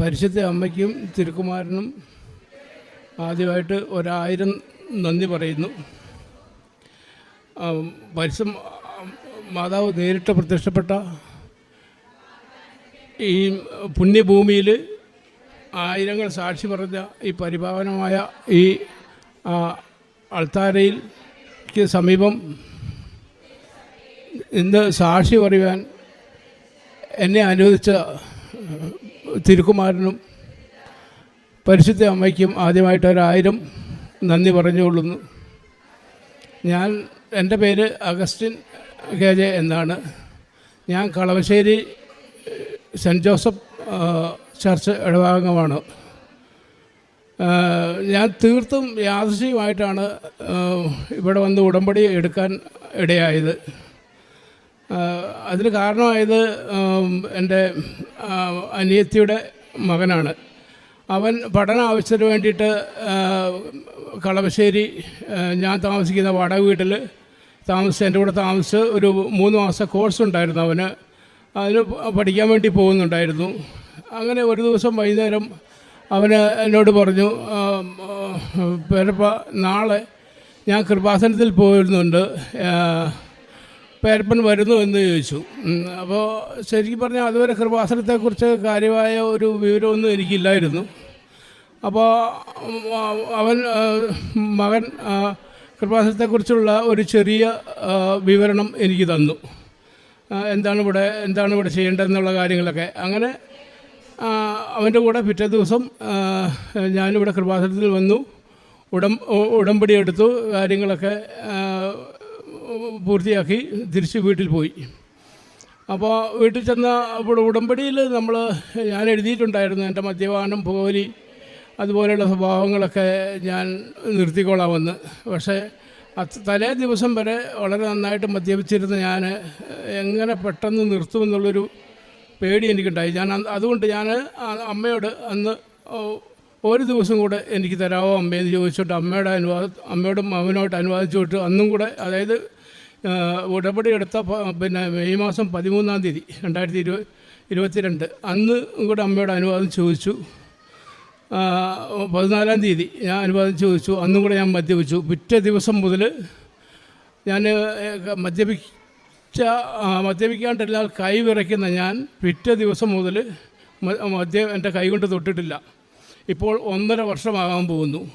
പരിശുദ്ധ അമ്മയ്ക്കും തിരുക്കുമാരനും ആദ്യമായിട്ട് ഒരായിരം നന്ദി പറയുന്നു. പരിശു മാതാവ് നേരിട്ട് പ്രത്യക്ഷപ്പെട്ട ഈ പുണ്യഭൂമിയിൽ ആയിരങ്ങൾ സാക്ഷി പറഞ്ഞ ഈ പരിപാവനമായ ഈ അൾത്താരയിൽക്ക് സമീപം ഇന്ന് സാക്ഷി പറയുവാൻ എന്നെ അനുവദിച്ച തിരുക്കുമാരനും പരിശുദ്ധ അമ്മയ്ക്കും ആദ്യമായിട്ട് ഒരായിരം നന്ദി പറഞ്ഞുകൊള്ളുന്നു. ഞാൻ എന്റെ പേര് അഗസ്റ്റിൻ കെ ജെ എന്നാണ്. ഞാൻ കളവശ്ശേരി സെന്റ് ജോസഫ് ചർച്ച് ഇടഭാഗമാണ്. ഞാൻ തീർത്തും യാദൃശികമായിട്ടാണ് ഇവിടെ വന്ന് ഉടമ്പടി എടുക്കാൻ ഇടയായത്. അതിന് കാരണമായത് എന്റെ അനിയത്തിയുടെ മകനാണ്. അവൻ പഠന ആവശ്യത്തിന് വേണ്ടിയിട്ട് കളമശ്ശേരി ഞാൻ താമസിക്കുന്ന വാടക വീട്ടിൽ താമസിച്ച് എന്റെ കൂടെ താമസിച്ച് ഒരു മൂന്ന് മാസം കോഴ്സ് ഉണ്ടായിരുന്നു അവന്. അതിന് പഠിക്കാൻ വേണ്ടി പോകുന്നുണ്ടായിരുന്നു. അങ്ങനെ ഒരു ദിവസം വൈകുന്നേരം അവന് എന്നോട് പറഞ്ഞു പേരപ്പ നാളെ ഞാൻ കൃപാസനത്തിൽ പോയിരുന്നുണ്ട്. പേരപ്പൻ വരുന്നു എന്ന് ചോദിച്ചു. അപ്പോൾ ശരിക്കും പറഞ്ഞാൽ അതുവരെ കൃപാസനത്തെക്കുറിച്ച് കാര്യമായ ഒരു വിവരമൊന്നും എനിക്കില്ലായിരുന്നു. അപ്പോൾ അവൻ മകൻ കൃപാസനത്തെക്കുറിച്ചുള്ള ഒരു ചെറിയ വിവരണം എനിക്ക് തന്നു. എന്താണ് ഇവിടെ എന്താണ് ഇവിടെ ചെയ്യേണ്ടതെന്നുള്ള കാര്യങ്ങളൊക്കെ. അങ്ങനെ അവന്റെ കൂടെ പിറ്റേ ദിവസം ഞാനിവിടെ കൃപാസനത്തിൽ വന്നു. ഉടം ഉടമ്പടി എടുത്തു കാര്യങ്ങളൊക്കെ പൂർത്തിയാക്കി തിരിച്ച് വീട്ടിൽ പോയി. അപ്പോൾ വീട്ടിൽ ചെന്ന ഇവിടെ ഉടമ്പടിയിൽ നമ്മൾ ഞാൻ എഴുതിയിട്ടുണ്ടായിരുന്നു എന്റെ മദ്യപാനം പോലി അതുപോലെയുള്ള സ്വഭാവങ്ങളൊക്കെ ഞാൻ നിർത്തിക്കോളാമെന്ന് പക്ഷേ തലേ ദിവസം വരെ വളരെ നന്നായിട്ട് മദ്യപിച്ചിരുന്ന ഞാൻ എങ്ങനെ പെട്ടെന്ന് നിർത്തുമെന്നുള്ളൊരു പേടി എനിക്കുണ്ടായി. ഞാൻ അതുകൊണ്ട് ഞാൻ അമ്മയോട് അന്ന് ഒരു ദിവസം കൂടെ എനിക്ക് തരാമോ അമ്മയെന്ന് ചോദിച്ചിട്ട് അമ്മയുടെ അനുവാദം അമ്മയോടും അവനോട്ട് അനുവാദിച്ചുകൊണ്ട് അന്നും കൂടെ അതായത് ആ, ഉടമ്പടി എടുത്ത പിന്നെ മെയ് മാസം പതിമൂന്നാം തീയതി രണ്ടായിരത്തി ഇരുപത് ഇരുപത്തിരണ്ട്. അന്ന് കൂടെ അമ്മയുടെ അനുവാദം ചോദിച്ചു. പതിനാലാം തീയതി ഞാൻ അനുവാദം ചോദിച്ചു. അന്നും കൂടെ ഞാൻ മദ്യപിച്ചു. പിറ്റേ ദിവസം മുതൽ ഞാൻ മദ്യപിച്ച ആ, മദ്യപിക്കാണ്ടെല്ലാം കൈ വിറയ്ക്കുന്ന ഞാൻ പിറ്റേ ദിവസം മുതൽ മദ്യം എന്റെ കൈ കൊണ്ട് തൊട്ടിട്ടില്ല. ഇപ്പോൾ ഒന്നര വർഷമാകാൻ പോകുന്നു.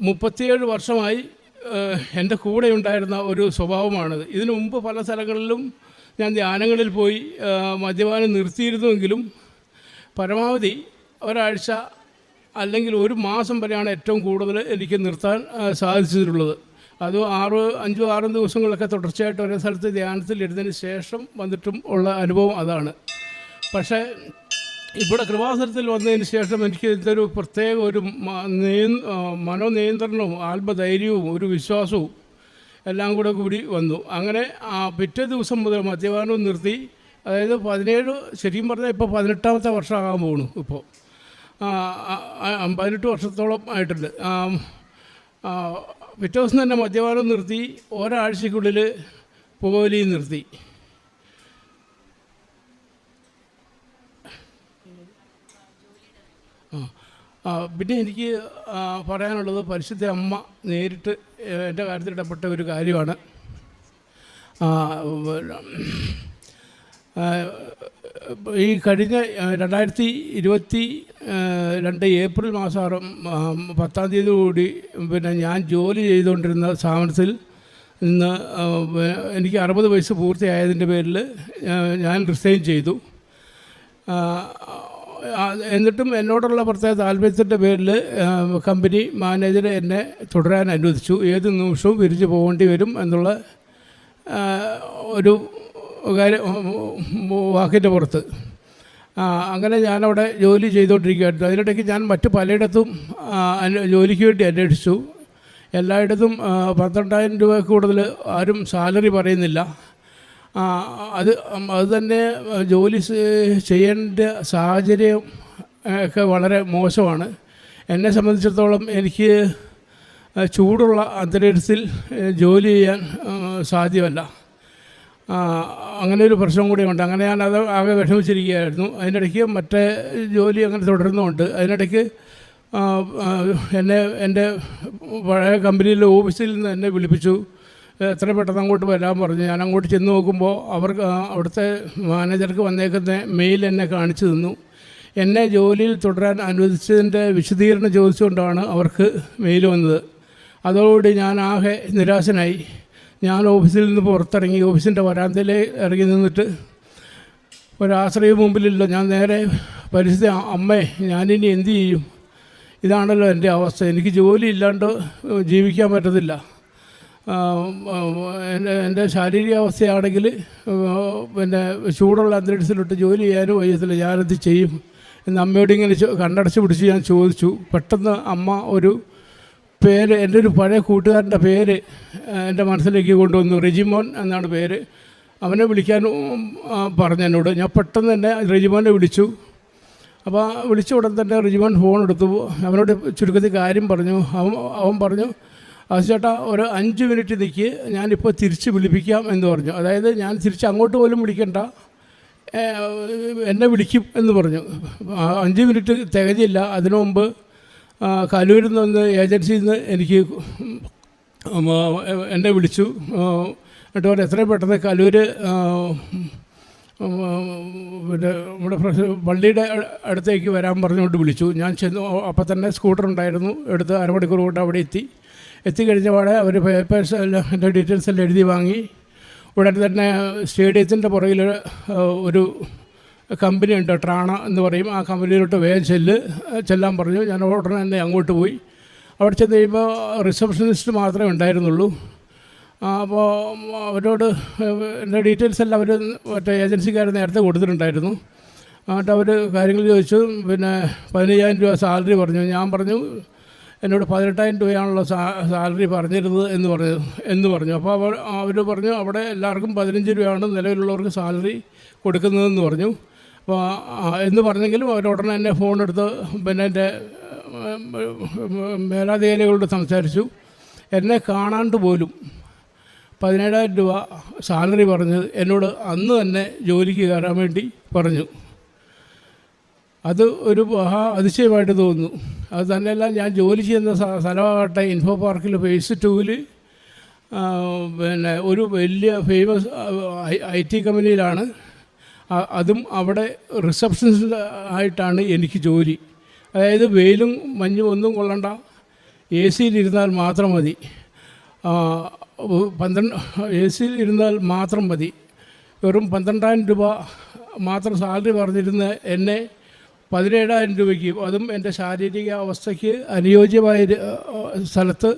മുപ്പത്തിയേഴ് വർഷമായി എന്റെ കൂടെ ഉണ്ടായിരുന്ന ഒരു സ്വഭാവമാണത് ഇതിനു മുമ്പ് പല സ്ഥലങ്ങളിലും ഞാൻ ധ്യാനങ്ങളിൽ പോയി മദ്യപാനം നിർത്തിയിരുന്നുവെങ്കിലും പരമാവധി ഒരാഴ്ച അല്ലെങ്കിൽ ഒരു മാസം വരെയാണ് ഏറ്റവും കൂടുതൽ എനിക്ക് നിർത്താൻ സാധിച്ചിട്ടുള്ളത്. അത് ആറ് അഞ്ചോ ആറും ദിവസങ്ങളൊക്കെ തുടർച്ചയായിട്ട് ഒരേ സ്ഥലത്ത് ധ്യാനത്തിൽ ഇരുന്നതിന് ശേഷം വന്നിട്ടും ഉള്ള അനുഭവം അതാണ്. പക്ഷേ ഇവിടെ കൃപാസനത്തിൽ വന്നതിന് ശേഷം എനിക്ക് ഇതൊരു പ്രത്യേക ഒരു മനോനിയന്ത്രണവും ആത്മധൈര്യവും ഒരു വിശ്വാസവും എല്ലാം കൂടെ കൂടി വന്നു. അങ്ങനെ ആ പിറ്റേ ദിവസം മുതൽ മദ്യപാനവും നിർത്തി. അതായത് പതിനേഴ് ശരിക്കും പറഞ്ഞാൽ ഇപ്പോൾ പതിനെട്ടാമത്തെ വർഷമാകാൻ പോകുന്നു ഇപ്പോൾ പതിനെട്ട് വർഷത്തോളം ആയിട്ടുണ്ട്. പിറ്റേ ദിവസം തന്നെ മദ്യപാനം നിർത്തി. ഒരാഴ്ചക്കുള്ളിൽ പുകവലിയും നിർത്തി ആ. ആ, പിന്നെ എനിക്ക് പറയാനുള്ളത് പരിശുദ്ധ അമ്മ നേരിട്ട് എന്റെ കാര്യത്തിൽ ഇടപെട്ട ഒരു കാര്യമാണ്. ഈ കഴിഞ്ഞ രണ്ടായിരത്തി ഇരുപത്തി രണ്ട് ഏപ്രിൽ മാസം പത്താം തീയതി കൂടി പിന്നെ ഞാൻ ജോലി ചെയ്തുകൊണ്ടിരുന്ന സ്ഥാപനത്തിൽ നിന്ന് എനിക്ക് അറുപത് വയസ്സ് പൂർത്തിയായതിന്റെ പേരിൽ ഞാൻ റിസൈൻ ചെയ്തു. എന്നിട്ടും എന്നോടുള്ള പ്രത്യേക താല്പര്യത്തിന്റെ പേരിൽ കമ്പനി മാനേജർ എന്നെ തുടരാൻ അനുവദിച്ചു. ഏത് നിമിഷവും പിരിച്ചു പോകേണ്ടി വരും എന്നുള്ള ഒരു കാര്യം വാക്കിന്റെ പുറത്ത്. അങ്ങനെ ഞാനവിടെ ജോലി ചെയ്തുകൊണ്ടിരിക്കുകയായിരുന്നു അതിനിടയ്ക്ക് ഞാൻ മറ്റു പലയിടത്തും ജോലിക്ക് വേണ്ടി അന്വേഷിച്ചു. എല്ലായിടത്തും പന്ത്രണ്ടായിരം രൂപ കൂടുതൽ ആരും സാലറി പറയുന്നില്ല. അത് അത് തന്നെ ജോലി ചെയ്യേണ്ട സാഹചര്യം ഒക്കെ വളരെ മോശമാണ്. എന്നെ സംബന്ധിച്ചിടത്തോളം എനിക്ക് ചൂടുള്ള അന്തരീക്ഷത്തിൽ ജോലി ചെയ്യാൻ സാധ്യമല്ല. അങ്ങനെ ഒരു പ്രശ്നം കൂടിയുണ്ട് അങ്ങനെ ഞാൻ അത് ആകെ വിഷമിച്ചിരിക്കുകയായിരുന്നു. അതിനിടയ്ക്ക് മറ്റേ ജോലി അങ്ങനെ തുടരുന്നുമുണ്ട് അതിനിടയ്ക്ക് എന്നെ എന്റെ പഴയ കമ്പനിയിലെ ഓഫീസിൽ നിന്ന് എന്നെ വിളിപ്പിച്ചു. എത്ര പെട്ടെന്ന് അങ്ങോട്ട് വരാൻ പറഞ്ഞു. ഞാൻ അങ്ങോട്ട് ചെന്ന് നോക്കുമ്പോൾ അവർക്ക് അവിടുത്തെ മാനേജർക്ക് വന്നേക്കുന്ന മെയിൽ എന്നെ കാണിച്ചു തന്നു. എന്നെ ജോലിയിൽ തുടരാൻ അനുവദിച്ചതിന്റെ വിശദീകരണം ചോദിച്ചുകൊണ്ടാണ് അവർക്ക് മെയിൽ വന്നത്. അതോടുകൂടി ഞാൻ ആകെ നിരാശനായി. ഞാൻ ഓഫീസിൽ നിന്ന് പുറത്തിറങ്ങി ഓഫീസിന്റെ വരാന്തയിൽ ഇറങ്ങി നിന്നിട്ട് ഒരാശ്രയം മുമ്പിലില്ല. ഞാൻ നേരെ പരിസ്ഥിതി അമ്മേ ഞാനിനി എന്തു ചെയ്യും? ഇതാണല്ലോ എന്റെ അവസ്ഥ. എനിക്ക് ജോലി ഇല്ലാണ്ട് ജീവിക്കാൻ പറ്റത്തില്ല. എന്റെ എന്റെ ശാരീരിക അവസ്ഥയാണെങ്കിൽ പിന്നെ ചൂടുള്ള അന്തരീക്ഷത്തിലിട്ട് ജോലി ചെയ്യാനും വയ്യത്തില്ല. ഞാനത് ചെയ്യും? എന്ന് അമ്മയോട് ഇങ്ങനെ കണ്ണടച്ച് പിടിച്ച് ഞാൻ ചോദിച്ചു. പെട്ടെന്ന് അമ്മ ഒരു പേര് എന്റെ ഒരു പഴയ കൂട്ടുകാരന്റെ പേര് എന്റെ മനസ്സിലേക്ക് കൊണ്ടുവന്നു. റെജിമോൻ എന്നാണ് പേര്. അവനെ വിളിക്കാൻ പറഞ്ഞു എന്നോട്. ഞാൻ പെട്ടെന്ന് തന്നെ റെജിമോനെ വിളിച്ചു. അപ്പോൾ വിളിച്ച ഉടൻ തന്നെ റിജിമോൻ ഫോൺ എടുത്തു. അവനോട് ചുരുക്കത്തിൽ കാര്യം പറഞ്ഞു. അവൻ അവൻ പറഞ്ഞു ചേട്ടാ ഒരു അഞ്ച് മിനിറ്റ് നിൽക്ക് ഞാനിപ്പോൾ തിരിച്ച് വിളിപ്പിക്കാം എന്ന് പറഞ്ഞു. അതായത് ഞാൻ തിരിച്ച് അങ്ങോട്ട് പോലും വിളിക്കണ്ട. എന്നെ വിളിക്കും എന്ന് പറഞ്ഞു. അഞ്ച് മിനിറ്റ് തികഞ്ഞില്ല. അതിനു മുമ്പ് കലൂരിൽ നിന്ന് ഏജൻസിയിൽ നിന്ന് എനിക്ക് എന്നെ വിളിച്ചു. എന്നിട്ട് പറഞ്ഞു എത്രയും പെട്ടെന്ന് കലൂർ പിന്നെ നമ്മുടെ പള്ളിയുടെ അടുത്തേക്ക് വരാൻ പറഞ്ഞുകൊണ്ട് വിളിച്ചു. ഞാൻ ചെന്നു അപ്പം തന്നെ സ്കൂട്ടർ ഉണ്ടായിരുന്നു. എടുത്ത് അരമണിക്കൂർ കൊണ്ട് അവിടെ എത്തി. എത്തിക്കഴിഞ്ഞ പാടെ അവർ പേപ്പേഴ്സ് എല്ലാം എന്റെ ഡീറ്റെയിൽസ് എല്ലാം എഴുതി വാങ്ങി. ഉടനെ തന്നെ സ്റ്റേഡിയത്തിന്റെ പുറകിൽ ഒരു കമ്പനി ഉണ്ട് ട്രാണ എന്ന് പറയും. ആ കമ്പനിയിലോട്ട് വേഗം ചെല്ല് ചെല്ലാൻ പറഞ്ഞു. ഞാൻ ഉടനെ തന്നെ അങ്ങോട്ട് പോയി. അവിടെ ചെന്ന് കഴിയുമ്പോൾ റിസപ്ഷനിസ്റ്റ് മാത്രമേ ഉണ്ടായിരുന്നുള്ളൂ. അപ്പോൾ അവരോട് എന്റെ ഡീറ്റെയിൽസ് എല്ലാം അവർ മറ്റേ ഏജൻസിക്കാർ നേരത്തെ കൊടുത്തിട്ടുണ്ടായിരുന്നു. എന്നിട്ട് അവർ കാര്യങ്ങൾ ചോദിച്ചു. പിന്നെ പതിനയ്യായിരം രൂപ സാലറി പറഞ്ഞു. ഞാൻ പറഞ്ഞു എന്നോട് പതിനെട്ടായിരം രൂപയാണല്ലോ സാലറി പറഞ്ഞിരുന്നത് എന്ന് പറഞ്ഞു എന്ന് പറഞ്ഞു. അപ്പോൾ അവർ അവർ പറഞ്ഞു അവിടെ എല്ലാവർക്കും പതിനഞ്ച് രൂപയാണ് നിലവിലുള്ളവർക്ക് സാലറി കൊടുക്കുന്നതെന്ന് പറഞ്ഞു. അപ്പോൾ എന്ന് പറഞ്ഞെങ്കിലും അവർ ഉടനെ തന്നെ ഫോൺ എടുത്ത് പിന്നെ എന്റെ മേലാധികാരികളോട് സംസാരിച്ചു. എന്നെ കാണാണ്ട് പോലും പതിനേഴായിരം രൂപ സാലറി പറഞ്ഞ് എന്നോട് അന്ന് തന്നെ ജോലിക്ക് കയറാൻ വേണ്ടി പറഞ്ഞു. അത് ഒരു മഹാ അതിശയമായിട്ട് തോന്നുന്നു. അത് തന്നെയല്ല ഞാൻ ജോലി ചെയ്യുന്ന സ്ഥ- സ്ഥലമാകട്ടെ ഇൻഫോ പാർക്കിൽ ഫേസ് ടൂവിൽ പിന്നെ ഒരു വലിയ ഫേമസ് ഐ ടി കമ്പനിയിലാണ്. അതും അവിടെ റിസപ്ഷനിസ്റ്റ് ആയിട്ടാണ് എനിക്ക് ജോലി. അതായത് വെയിലും മഞ്ഞും ഒന്നും കൊള്ളണ്ട. എ സിയിലിരുന്നാൽ മാത്രം മതി. പന്ത്രണ്ട് എ സിയിൽ ഇരുന്നാൽ മാത്രം മതി. വെറും പന്ത്രണ്ടായിരം രൂപ മാത്രം സാലറി പറഞ്ഞിരുന്ന എന്നെ പതിനേഴായിരം രൂപയ്ക്ക് അതും എന്റെ ശാരീരിക അവസ്ഥയ്ക്ക് അനുയോജ്യമായ സ്ഥലത്ത്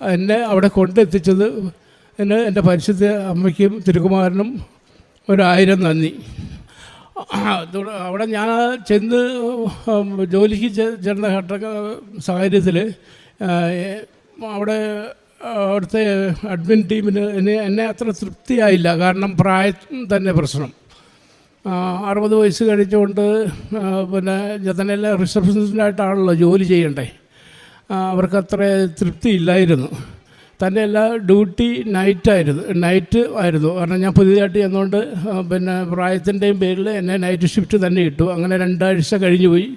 എന്നെ അവിടെ കൊണ്ടെത്തിച്ചത് എന്നെ എന്റെ പരിശുദ്ധ അമ്മയ്ക്കും തിരുകുമാരനും ഒരായിരം നന്ദി. അവിടെ ഞാൻ ചെന്ന് ജോലിക്ക് ചേർന്ന ഘട്ട സാഹചര്യത്തിൽ അവിടെ അവിടുത്തെ അഡ്മിൻ ടീമിന് എന്നെ എന്നെ അത്ര തൃപ്തിയായില്ല. കാരണം പ്രായം തന്നെ പ്രശ്നം. അറുപത് വയസ്സ് കഴിച്ചുകൊണ്ട് പിന്നെ ജതനല്ല റിസപ്ഷനിസ്റ്റായിട്ടാണല്ലോ ജോലി ചെയ്യണ്ടേ. അവർക്കത്ര തൃപ്തി ഇല്ലായിരുന്നു തന്നെയല്ല ഡ്യൂട്ടി നൈറ്റായിരുന്നു നൈറ്റ് ആയിരുന്നു. കാരണം ഞാൻ പുതിയതായിട്ട് ചെന്നുകൊണ്ട് പിന്നെ പ്രായത്തിന്റെയും പേരിൽ എന്നെ നൈറ്റ് ഷിഫ്റ്റ് തന്നെ ഇട്ടു. അങ്ങനെ രണ്ടാഴ്ച കഴിഞ്ഞു പോയി.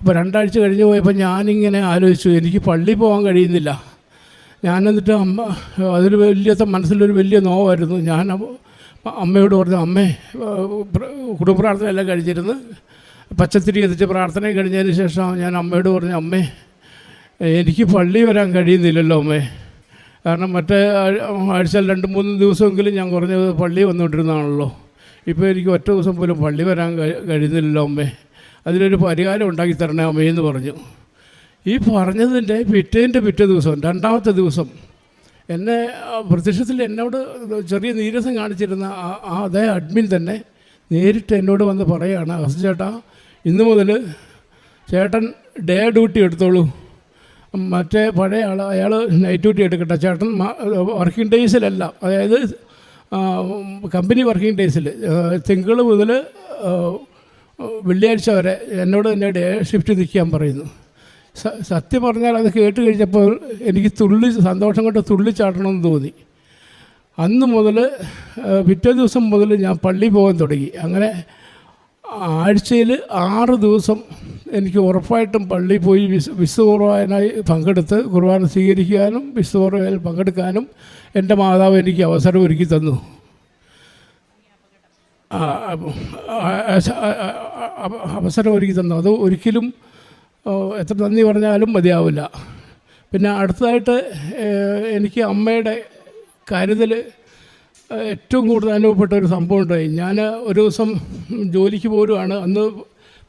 അപ്പോൾ രണ്ടാഴ്ച കഴിഞ്ഞു പോയപ്പോൾ ഞാനിങ്ങനെ ആലോചിച്ചു എനിക്ക് പള്ളി പോകാൻ കഴിയുന്നില്ല. ഞാൻ എന്നിട്ട് അമ്മ അതൊരു വലിയ മനസ്സിലൊരു വലിയ നോവായിരുന്നു. ഞാൻ അമ്മയോട് പറഞ്ഞു അമ്മേ കുടുംബപ്രാർത്ഥന എല്ലാം കഴിച്ചിരുന്ന് പച്ചത്തിരി എത്തിച്ച് പ്രാർത്ഥന കഴിഞ്ഞതിന് ശേഷം ഞാൻ അമ്മയോട് പറഞ്ഞു അമ്മേ എനിക്ക് പള്ളി വരാൻ കഴിയുന്നില്ലല്ലോ അമ്മേ. കാരണം മറ്റേ ആഴ്ചയിൽ രണ്ട് മൂന്ന് ദിവസമെങ്കിലും ഞാൻ കുറഞ്ഞ പള്ളി വന്നുകൊണ്ടിരുന്നതാണല്ലോ. ഇപ്പോൾ എനിക്ക് ഒറ്റ ദിവസം പോലും പള്ളി വരാൻ കഴി- കഴിയുന്നില്ലല്ലോ അമ്മേ. അതിനൊരു പരിഹാരം ഉണ്ടാക്കി തരണേ അമ്മയെന്ന് പറഞ്ഞു. ഈ പറഞ്ഞതിന്റെ പിറ്റേന്റെ പിറ്റേ ദിവസം രണ്ടാമത്തെ ദിവസം എന്നെ പ്രത്യക്ഷത്തിൽ എന്നോട് ചെറിയ നീരസം കാണിച്ചിരുന്ന ആ അതേ അഡ്മിൻ തന്നെ നേരിട്ട് എന്നോട് വന്ന് പറയുകയാണ് ഹസ് ചേട്ടാ ഇന്ന് മുതൽ ചേട്ടൻ ഡേ ഡ്യൂട്ടി എടുത്തോളൂ. മറ്റേ പഴയ ആൾ അയാൾ നൈറ്റ് ഡ്യൂട്ടി എടുക്കട്ടെ. ചേട്ടൻ വർക്കിംഗ് ഡേയ്സിലല്ല അതായത് കമ്പനി വർക്കിംഗ് ഡേയ്സിൽ തിങ്കൾ മുതൽ വെള്ളിയാഴ്ച വരെ എന്നോട് തന്നെ ഡേ ഷിഫ്റ്റ് നിൽക്കാൻ പറയുന്നു. സത്യം പറഞ്ഞാൽ അത് കേട്ട് കഴിഞ്ഞപ്പോൾ എനിക്ക് തുള്ളി സന്തോഷം കൊണ്ട് തുള്ളിച്ചാട്ടണമെന്ന് തോന്നി. അന്ന് മുതൽ പിറ്റേ ദിവസം മുതൽ ഞാൻ പള്ളി പോകാൻ തുടങ്ങി. അങ്ങനെ ആഴ്ചയിൽ ആറ് ദിവസം എനിക്ക് ഉറപ്പായിട്ടും പള്ളി പോയി വിശ് വിശുദ്ധ കുർബാനായി പങ്കെടുത്ത് കുർബാന സ്വീകരിക്കാനും വിശുദ്ധ കുർബാനയിൽ പങ്കെടുക്കാനും എന്റെ മാതാവ് എനിക്ക് അവസരം ഒരുക്കി തന്നു. അവസരം ഒരുക്കി തന്നു. അത് ഒരിക്കലും എത്ര നന്ദി പറഞ്ഞാലും മതിയാവില്ല. പിന്നെ അടുത്തതായിട്ട് എനിക്ക് അമ്മയുടെ കരുതൽ ഏറ്റവും കൂടുതൽ അനുഭവപ്പെട്ട ഒരു സംഭവം ഉണ്ടായി. ഞാൻ ഒരു ദിവസം ജോലിക്ക് പോരുവാണ്. അന്ന്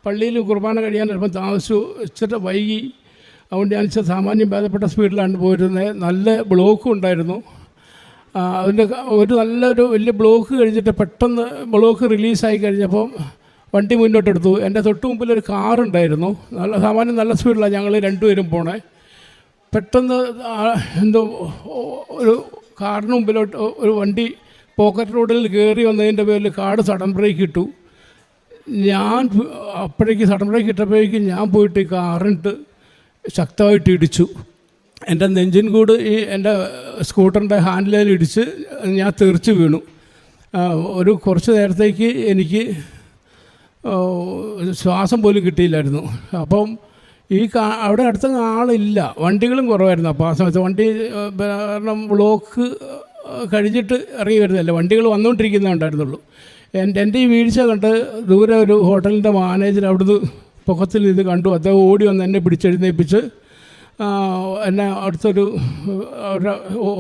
പള്ളിയിൽ കുർബാന കഴിയാൻ ചിലപ്പോൾ താമസിച്ചു. ഇച്ചിരി വൈകി. അതുകൊണ്ട് ഞാൻ ഇച്ചിരി സാമാന്യം ഭേദപ്പെട്ട സ്പീഡിലാണ് പോയിരുന്നത്. നല്ല ബ്ലോക്കും ഉണ്ടായിരുന്നു. അതിന്റെ ഒരു നല്ലൊരു വലിയ ബ്ലോക്ക് കഴിഞ്ഞിട്ട് പെട്ടെന്ന് ബ്ലോക്ക് റിലീസായി കഴിഞ്ഞപ്പോൾ വണ്ടി മുന്നോട്ടെടുത്തു. എന്റെ തൊട്ട് മുമ്പിൽ ഒരു കാറുണ്ടായിരുന്നു നല്ല സാമാന്യം നല്ല സ്പീഡിലാണ് ഞങ്ങൾ രണ്ടുപേരും പോണേ. പെട്ടെന്ന് എന്തോ ഒരു കാറിന് മുമ്പിലോട്ട് ഒരു വണ്ടി പോക്കറ്റ് റോഡിൽ കയറി വന്നതിന്റെ പേരിൽ കാട് സഡൻ ബ്രേക്ക് ഇട്ടു. ഞാൻ അപ്പോഴേക്ക് സഡൻ ബ്രേക്ക് ഇട്ടപ്പോഴേക്കും ഞാൻ പോയിട്ട് ഈ കാറിട്ട് ശക്തമായിട്ട് ഇടിച്ചു. എന്റെ നെഞ്ചിൻ കൂട് ഈ എന്റെ സ്കൂട്ടറിന്റെ ഹാൻഡിലേൽ ഇടിച്ച് ഞാൻ തെറിച്ച് വീണു. ഒരു കുറച്ച് നേരത്തേക്ക് എനിക്ക് ശ്വാസം പോലും കിട്ടിയില്ലായിരുന്നു. അപ്പം ഈ കാ അവിടെ അടുത്ത ആളില്ല. വണ്ടികളും കുറവായിരുന്നു. അപ്പോൾ ആ സമയത്ത് വണ്ടി കാരണം ബ്ലോക്ക് കഴിഞ്ഞിട്ട് ഇറങ്ങി വരുന്നില്ല വണ്ടികൾ വന്നുകൊണ്ടിരിക്കുന്നേ ഉണ്ടായിരുന്നുള്ളൂ. എന്റെ എന്റെ ഈ വീഴ്ച കണ്ട് ദൂരെ ഒരു ഹോട്ടലിന്റെ മാനേജർ അവിടുന്ന് പൊക്കത്തിൽ ഇത് കണ്ടു. അദ്ദേഹം ഓടി വന്ന് എന്നെ പിടിച്ചെഴുന്നേൽപ്പിച്ച് എന്നെ അടുത്തൊരു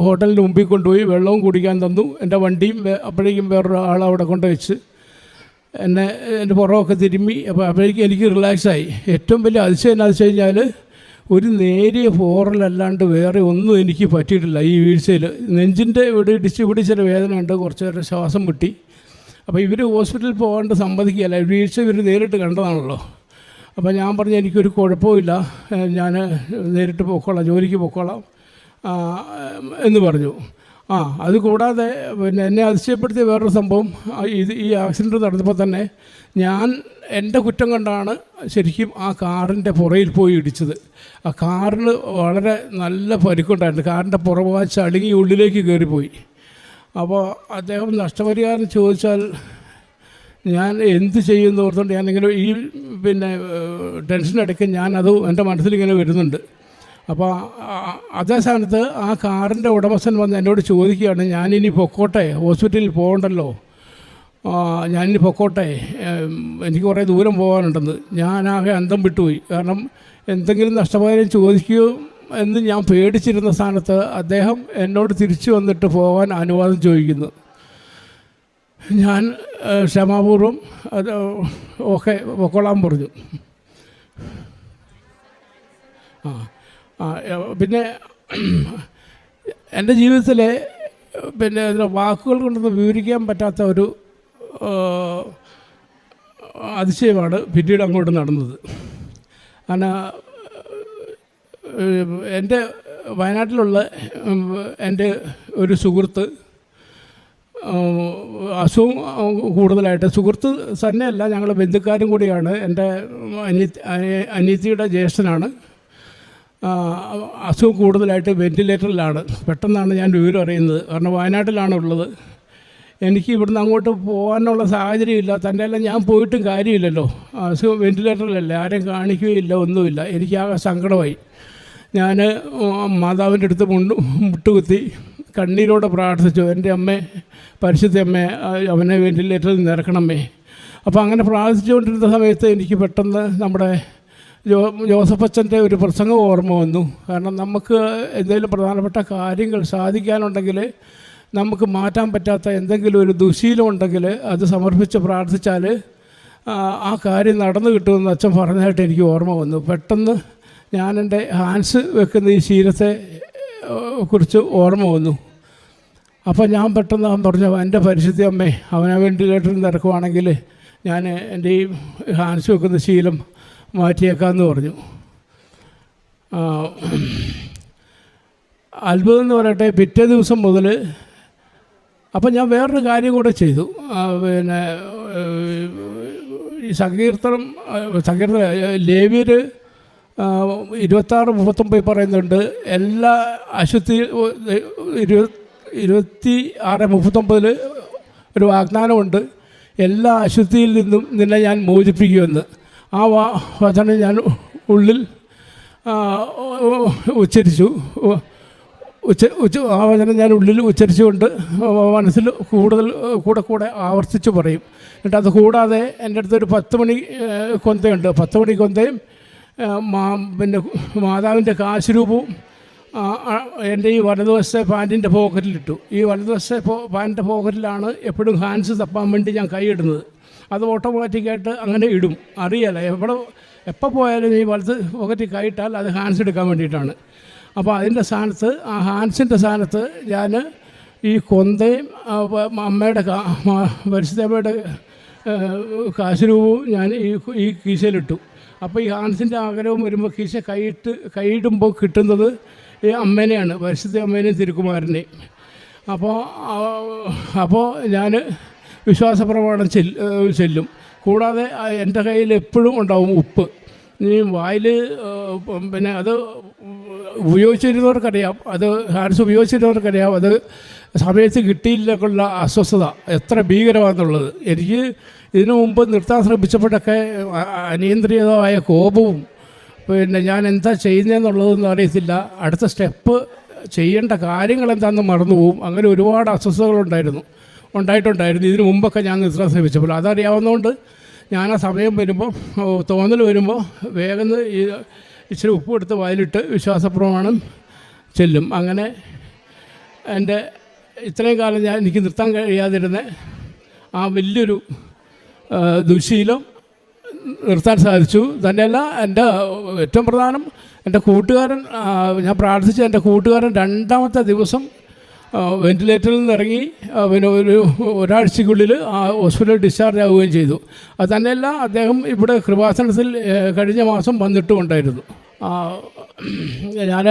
ഹോട്ടലിന്റെ മുമ്പിൽ കൊണ്ടുപോയി വെള്ളവും കുടിക്കാൻ തന്നു. എന്റെ വണ്ടിയും അപ്പോഴേക്കും വേറൊരു ആൾ അവിടെ കൊണ്ട് വെച്ച് എന്നെ എന്റെ പുറമൊക്കെ തിരുമ്മി അപ്പോൾ അപ്പോഴേക്കും എനിക്ക് റിലാക്സായി ഏറ്റവും വലിയ അതിശയം എന്നാ വെച്ച് കഴിഞ്ഞാൽ ഒരു നേരിയ ഫോറലല്ലാണ്ട് വേറെ ഒന്നും എനിക്ക് പറ്റിയിട്ടില്ല ഈ വീഴ്ചയിൽ നെഞ്ചിന്റെ ഇവിടെ ഇടിച്ച് പിടിച്ചൊരു വേദന ഉണ്ട് കുറച്ച് നേരം ശ്വാസം മുട്ടി. അപ്പോൾ ഇവർ ഹോസ്പിറ്റലിൽ പോകാണ്ട് സമ്മതിക്കുകയല്ല. വീഴ്ച ഇവർ നേരിട്ട് കണ്ടതാണല്ലോ. അപ്പോൾ ഞാൻ പറഞ്ഞു എനിക്കൊരു കുഴപ്പമില്ല ഞാൻ നേരിട്ട് പൊക്കോളാം ജോലിക്ക് പൊക്കോളാം. എന്ന് പറഞ്ഞു. ആ അത് കൂടാതെ പിന്നെ എന്നെ അതിശയപ്പെടുത്തിയ വേറൊരു സംഭവം ഇത് ഈ ആക്സിഡന്റ് നടന്നപ്പോൾ തന്നെ ഞാൻ എന്റെ കുറ്റം കൊണ്ടാണ് ശരിക്കും ആ കാറിന്റെ പുറയിൽ പോയി ഇടിച്ചത്. ആ കാറിന് വളരെ നല്ല പരിക്കുണ്ടായിരുന്നു. കാറിന്റെ പുറമെ ചളുങ്ങി ഉള്ളിലേക്ക് കയറിപ്പോയി. അപ്പോൾ അദ്ദേഹം നഷ്ടപരിഹാരം ചോദിച്ചാൽ ഞാൻ എന്ത് ചെയ്യുമെന്ന് ഓർത്തുകൊണ്ട് ഞാനിങ്ങനെ ഈ പിന്നെ ടെൻഷൻ ഇടയ്ക്ക് ഞാനത് എന്റെ മനസ്സിലിങ്ങനെ വരുന്നുണ്ട്. അപ്പോൾ അതേ സ്ഥാനത്ത് ആ കാറിന്റെ ഉടമസ്ഥൻ വന്ന് എന്നോട് ചോദിക്കുകയാണ് ഞാനിനി പൊക്കോട്ടെ? ഹോസ്പിറ്റലിൽ പോകണ്ടല്ലോ. ഞാനിനി പൊക്കോട്ടെ. എനിക്ക് കുറേ ദൂരം പോകാനുണ്ടെന്ന്. ഞാനാകെ അന്തം വിട്ടുപോയി. കാരണം എന്തെങ്കിലും നഷ്ടപരിഹാരം ചോദിക്കുകയോ എന്ന് ഞാൻ പേടിച്ചിരുന്ന സ്ഥാനത്ത് അദ്ദേഹം എന്നോട് തിരിച്ചു വന്നിട്ട് പോകാൻ അനുവാദം ചോദിക്കുന്നു. ഞാൻ ക്ഷമാപൂർവം അത് ഓക്കെ പൊക്കോളാൻ പറഞ്ഞു. ആ. പിന്നെ എന്റെ ജീവിതത്തിലെ പിന്നെ വാക്കുകൾ കൊണ്ടൊന്നും വിവരിക്കാൻ പറ്റാത്ത ഒരു അതിശയമാണ് പിന്നീട് അങ്ങോട്ട് നടന്നത്. കാരണം എന്റെ വയനാട്ടിലുള്ള എന്റെ ഒരു സുഹൃത്ത് അസുഖം കൂടുതലായിട്ട് സുഹൃത്ത് തന്നെയല്ല ഞങ്ങൾ ബന്ധുക്കാരും കൂടിയാണ്. എന്റെ അനി അനിയത്തിയുടെ ജ്യേഷ്ഠനാണ്. അസുഖം കൂടുതലായിട്ട് വെന്റിലേറ്ററിലാണ് പെട്ടെന്നാണ് ഞാൻ വിവരം അറിയുന്നത്. കാരണം വയനാട്ടിലാണ് ഉള്ളത് എനിക്ക് ഇവിടുന്ന് അങ്ങോട്ട് പോകാനുള്ള സാഹചര്യമില്ല. തന്റെ എല്ലാം ഞാൻ പോയിട്ടും കാര്യമില്ലല്ലോ. അസുഖം വെന്റിലേറ്ററിലല്ലേ ആരെയും കാണിക്കുകയില്ല ഒന്നുമില്ല. എനിക്ക് എനിക്കാകെ സങ്കടമായി. ഞാൻ മാതാവിന്റെ അടുത്ത് മുണ്ട് മുട്ടുകുത്തി കണ്ണീരോടെ പ്രാർത്ഥിച്ചു. എന്റെ അമ്മ പരിശുദ്ധ അമ്മേ അവനെ വെന്റിലേറ്ററിൽ നിന്ന് ഇറക്കണമേ. അപ്പോൾ അങ്ങനെ പ്രാർത്ഥിച്ചുകൊണ്ടിരുന്ന സമയത്ത് എനിക്ക് പെട്ടെന്ന് നമ്മുടെ ജോ ജോസഫ് അച്ഛന്റെ ഒരു പ്രസംഗം ഓർമ്മ വന്നു. കാരണം നമുക്ക് എന്തെങ്കിലും പ്രധാനപ്പെട്ട കാര്യങ്ങൾ സാധിക്കാനുണ്ടെങ്കിൽ നമുക്ക് മാറ്റാൻ പറ്റാത്ത എന്തെങ്കിലും ഒരു ദുശീലം ഉണ്ടെങ്കിൽ അത് സമർപ്പിച്ച് പ്രാർത്ഥിച്ചാൽ ആ, കാര്യം നടന്നു കിട്ടുമെന്ന് അച്ഛൻ പറഞ്ഞതായിട്ട് എനിക്ക് ഓർമ്മ വന്നു. പെട്ടെന്ന് ഞാൻ എന്റെ ഹാൻഡ്സ് വെക്കുന്ന ഈ ശീലത്തെ കുറിച്ച് ഓർമ്മ വന്നു. അപ്പോൾ ഞാൻ പെട്ടെന്ന് അവൻ പറഞ്ഞു എന്റെ പരിശുദ്ധി അമ്മേ അവനെ വെന്റിലേറ്ററിൽ നിന്ന് ഇറക്കുവാണെങ്കിൽ ഞാൻ എന്റെ ഈ ഹാൻഡ്സ് വെക്കുന്ന ശീലം മാറ്റിയേക്കാമെന്ന് പറഞ്ഞു. അത്ഭുതം എന്ന് പറയട്ടെ പിറ്റേ ദിവസം മുതൽ അപ്പം ഞാൻ വേറൊരു കാര്യം കൂടെ ചെയ്തു. പിന്നെ ഈ സങ്കീർത്തനം സങ്കീർത്തന ലേവ്യർ ഇരുപത്താറ് മുപ്പത്തൊമ്പതിൽ പറയുന്നുണ്ട്. എല്ലാ അശുദ്ധി ഇരുപത്തി ആറ് മുപ്പത്തൊമ്പതിൽ ഒരു വാഗ്ദാനമുണ്ട്. എല്ലാ അശുദ്ധിയിൽ നിന്നും നിന്നെ ഞാൻ മോചിപ്പിക്കുമെന്ന്. ആ വചനം ഞാൻ ഉള്ളിൽ ഉച്ചരിച്ചു. ഉച്ച ഉച്ച ആ വചനം ഞാൻ ഉള്ളിൽ ഉച്ചരിച്ചുകൊണ്ട് മനസ്സിൽ കൂടുതൽ കൂടെ കൂടെ ആവർത്തിച്ച് പറയും. എന്നിട്ട് അത് കൂടാതെ എന്റെ അടുത്തൊരു പത്ത് മണി കൊന്തയുണ്ട്. പത്ത് മണി കൊന്തയും മാ പിന്നെ മാതാവിന്റെ കാശുരൂപവും എന്റെ ഈ വലതുവശത്തെ പാന്റിന്റെ പോക്കറ്റിലിട്ടു. ഈ വലതുവശത്തെ പോ പാന്റിന്റെ പോക്കറ്റിലാണ് എപ്പോഴും ഹാൻഡ്സ് തപ്പാൻ വേണ്ടി ഞാൻ കൈയിടുന്നത്. അത് ഓട്ടോമാറ്റിക്കായിട്ട് അങ്ങനെ ഇടും. അറിയാല എവിടെ എപ്പോൾ പോയാലും ഈ വലത്ത് പോക്കറ്റിൽ കൈയിട്ടാൽ അത് ഹാൻഡ്സ് എടുക്കാൻ വേണ്ടിയിട്ടാണ്. അപ്പോൾ അതിന്റെ സ്ഥാനത്ത് ആ ഹാൻഡ്സിന്റെ സ്ഥാനത്ത് ഞാൻ ഈ കൊന്തയും അമ്മയുടെ പരിശുദ്ധമ്മയുടെ കാശുരൂപവും ഞാൻ ഈ ഈ കീശയിലിട്ടു. അപ്പോൾ ഈ ഹാൻസിന്റെ ആഗ്രഹം വരുമ്പോൾ കീശ കൈയിട്ട് കൈയിടുമ്പോൾ കിട്ടുന്നത് ഈ അമ്മേനെയാണ്. പരിശുദ്ധ അമ്മേനെയും തിരുക്കുമാരനെയും. അപ്പോൾ അപ്പോൾ ഞാൻ വിശ്വാസപ്രമാണം ചെല്ല് ചെല്ലും. കൂടാതെ എന്റെ കയ്യിൽ എപ്പോഴും ഉണ്ടാവും ഉപ്പ്. ഈ വായിൽ പിന്നെ അത് ഉപയോഗിച്ചിരുന്നവർക്കറിയാം. അത് ഹാൻഡ്സ് ഉപയോഗിച്ചിരുന്നവർക്കറിയാം. അത് സമയത്ത് കിട്ടിയില്ലെന്നുള്ള അസ്വസ്ഥത. എത്ര ഭീകരമാണെന്നുള്ളത്. എനിക്ക് ഇതിനു മുമ്പ് നിർത്താൻ ശ്രമിച്ചപ്പോഴൊക്കെ അനിയന്ത്രിതമായ കോപവും പിന്നെ ഞാൻ എന്താ ചെയ്യുന്നതെന്നുള്ളതൊന്നും അറിയത്തില്ല. അടുത്ത സ്റ്റെപ്പ് ചെയ്യേണ്ട കാര്യങ്ങൾ എന്താണെന്ന് മറന്നുപോകും. അങ്ങനെ ഒരുപാട് അസ്വസ്ഥതകളുണ്ടായിരുന്നു. ഉണ്ടായിട്ടുണ്ടായിരുന്നു. ഇതിനു മുമ്പൊക്കെ ഞാൻ നിർത്താൻ സേവിച്ചപ്പോൾ അതറിയാവുന്നതുകൊണ്ട് ഞാൻ ആ സമയം വരുമ്പോൾ തോന്നൽ വരുമ്പോൾ വേഗം ഈ ഇച്ചിരി ഉപ്പ് എടുത്ത് വായിലിട്ട് വിശ്വാസപ്രമാണം ചെല്ലും. അങ്ങനെ എന്റെ ഇത്രയും കാലം ഞാൻ എനിക്ക് നിർത്താൻ കഴിയാതിരുന്ന ആ വലിയൊരു ദുശീലം നിർത്താൻ സാധിച്ചു. തന്നെയല്ല എന്റെ ഏറ്റവും പ്രധാനം എന്റെ കൂട്ടുകാരൻ ഞാൻ പ്രാർത്ഥിച്ച എന്റെ കൂട്ടുകാരൻ രണ്ടാമത്തെ ദിവസം ആ, വെന്റിലേറ്ററിൽ നിന്ന് ഇറങ്ങി പിന്നെ ഒരു ഒരാഴ്ചക്കുള്ളിൽ ആ ഹോസ്പിറ്റൽ ഡിസ്ചാർജ് ആവുകയും ചെയ്തു. അത് തന്നെയല്ല അദ്ദേഹം ഇവിടെ കൃപാസനത്തിൽ കഴിഞ്ഞ മാസം വന്നിട്ടുമുണ്ടായിരുന്നു ഞാൻ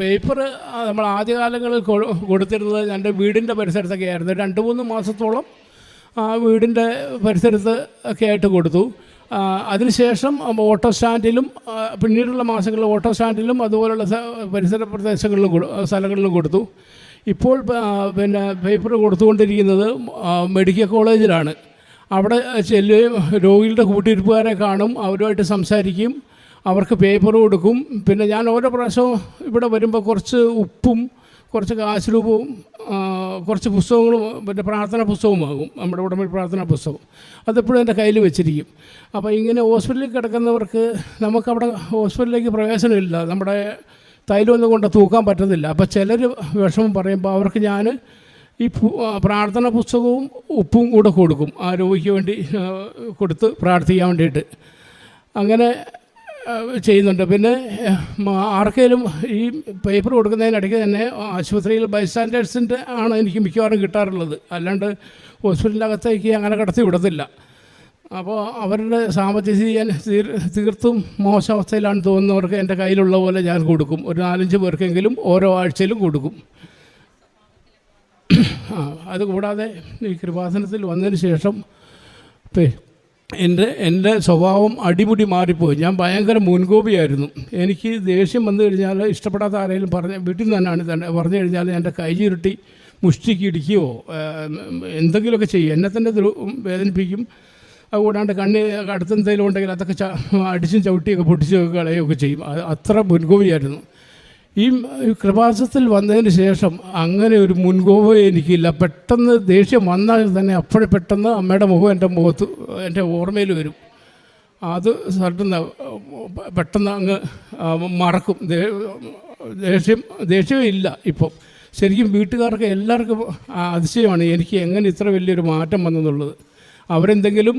പേപ്പർ നമ്മൾ ആദ്യകാലങ്ങളിൽ കൊടുത്തിരുന്നത് എന്റെ വീടിന്റെ പരിസരത്തൊക്കെ ആയിരുന്നു. രണ്ട് മൂന്ന് മാസത്തോളം ആ വീടിന്റെ പരിസരത്ത് ഒക്കെ ആയിട്ട് കൊടുത്തു. അതിനുശേഷം ഓട്ടോ സ്റ്റാൻഡിലും പിന്നീടുള്ള മാസങ്ങളിൽ ഓട്ടോ സ്റ്റാൻഡിലും അതുപോലുള്ള പരിസര പ്രദേശങ്ങളിലും സ്ഥലങ്ങളിലും കൊടുത്തു. ഇപ്പോൾ പിന്നെ പേപ്പർ കൊടുത്തുകൊണ്ടിരിക്കുന്നത് മെഡിക്കൽ കോളേജിലാണ്. അവിടെ ചെല്ലുകയും രോഗികളുടെ കൂട്ടിരിപ്പുകാരെ കാണും അവരുമായിട്ട് സംസാരിക്കും അവർക്ക് പേപ്പർ കൊടുക്കും. പിന്നെ ഞാൻ ഓരോ പ്രാവശ്യവും ഇവിടെ വരുമ്പോൾ കുറച്ച് ഉപ്പും കുറച്ച് കാശുരൂപവും കുറച്ച് പുസ്തകങ്ങളും പിന്നെ പ്രാർത്ഥന പുസ്തകമാകും നമ്മുടെ ഉടമ പ്രാർത്ഥനാ പുസ്തകം. അതെപ്പോഴും എന്റെ കയ്യിൽ വെച്ചിരിക്കും. അപ്പോൾ ഇങ്ങനെ ഹോസ്പിറ്റലിൽ കിടക്കുന്നവർക്ക് നമുക്കവിടെ ഹോസ്പിറ്റലിലേക്ക് പ്രവേശനമില്ല. നമ്മുടെ തൈലമൊന്നും കൊണ്ട് തൂക്കാൻ പറ്റുന്നില്ല. അപ്പോൾ ചിലർ വിഷമം പറയുമ്പോൾ അവർക്ക് ഞാൻ ഈ പ്രാർത്ഥന പുസ്തകവും ഉപ്പും കൂടെ കൊടുക്കും ആ രോഗിക്ക് വേണ്ടി കൊടുത്ത് പ്രാർത്ഥിക്കാൻ വേണ്ടിയിട്ട്. അങ്ങനെ ചെയ്യുന്നുണ്ട്. പിന്നെ ആർക്കെങ്കിലും ഈ പേപ്പർ കൊടുക്കുന്നതിനിടയ്ക്ക് തന്നെ ആശുപത്രിയിൽ ബൈസ്റ്റാൻഡേഴ്സിന്റെ ആണ് എനിക്ക് മിക്കവാറും കിട്ടാറുള്ളത്. അല്ലാണ്ട് ഹോസ്പിറ്റലിനകത്തേക്ക് അങ്ങനെ കടത്തി വിടത്തില്ല. അപ്പോൾ അവരുടെ സാമ്പത്തിക സ്ഥിതി ഞാൻ തീർത്തും മോശാവസ്ഥയിലാണ് തോന്നുന്നവർക്ക് എന്റെ കയ്യിലുള്ള പോലെ ഞാൻ കൊടുക്കും. ഒരു നാലഞ്ച് പേർക്കെങ്കിലും ഓരോ ആഴ്ചയിലും കൊടുക്കും. ആ അതുകൂടാതെ ഈ കൃപാസനത്തിൽ വന്നതിന് ശേഷം എന്റെ എന്റെ സ്വഭാവം അടിമുടി മാറിപ്പോയി. ഞാൻ ഭയങ്കര മുൻകോപിയായിരുന്നു. എനിക്ക് ദേഷ്യം വന്നു കഴിഞ്ഞാൽ ഇഷ്ടപ്പെടാത്ത ആരെങ്കിലും പറഞ്ഞ വീട്ടിൽ നിന്ന് തന്നെയാണ് തന്നെ പറഞ്ഞു കഴിഞ്ഞാൽ എന്റെ കൈ ചുരുട്ടി മുഷ്ടിക്ക് ഇടിക്കുകയോ എന്തെങ്കിലുമൊക്കെ ചെയ്യും എന്നെ തന്നെ വേദനിപ്പിക്കും. അതുകൂടാണ്ട് കണ്ണ് അടുത്തെന്തെങ്കിലും ഉണ്ടെങ്കിൽ അതൊക്കെ ച അടിച്ചും ചവിട്ടിയൊക്കെ പൊട്ടിച്ചൊക്കെ കളയുകയൊക്കെ ചെയ്യും. അത്ര മുൻകോപിയായിരുന്നു. ഈ കൃപാസത്തിൽ വന്നതിന് ശേഷം അങ്ങനെ ഒരു മുൻകോപം എനിക്കില്ല. പെട്ടെന്ന് ദേഷ്യം വന്നാൽ തന്നെ അപ്പോഴും പെട്ടെന്ന് അമ്മയുടെ മുഖം എന്റെ മുഖത്ത് എന്റെ ഓർമ്മയിൽ വരും. അത് സർട്ടുന്ന പെട്ടെന്ന് അങ്ങ് മറക്കും. ദേഷ്യം ദേഷ്യമേ ഇല്ല ഇപ്പം. ശരിക്കും വീട്ടുകാർക്ക് എല്ലാവർക്കും അതിശയമാണ് എനിക്ക് എങ്ങനെ ഇത്ര വലിയൊരു മാറ്റം വന്നെന്നുള്ളത്. അവരെന്തെങ്കിലും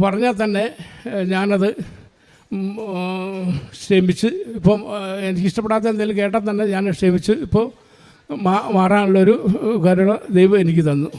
പറഞ്ഞാൽ തന്നെ ഞാനത് ക്ഷമിച്ച് ഇപ്പം എനിക്ക് ഇഷ്ടപ്പെടാത്ത എന്തെങ്കിലും കേട്ടാൽ തന്നെ ഞാൻ ക്ഷമിച്ച് ഇപ്പോൾ മാറാനുള്ളൊരു കരുണ ദൈവം എനിക്ക് തന്നു.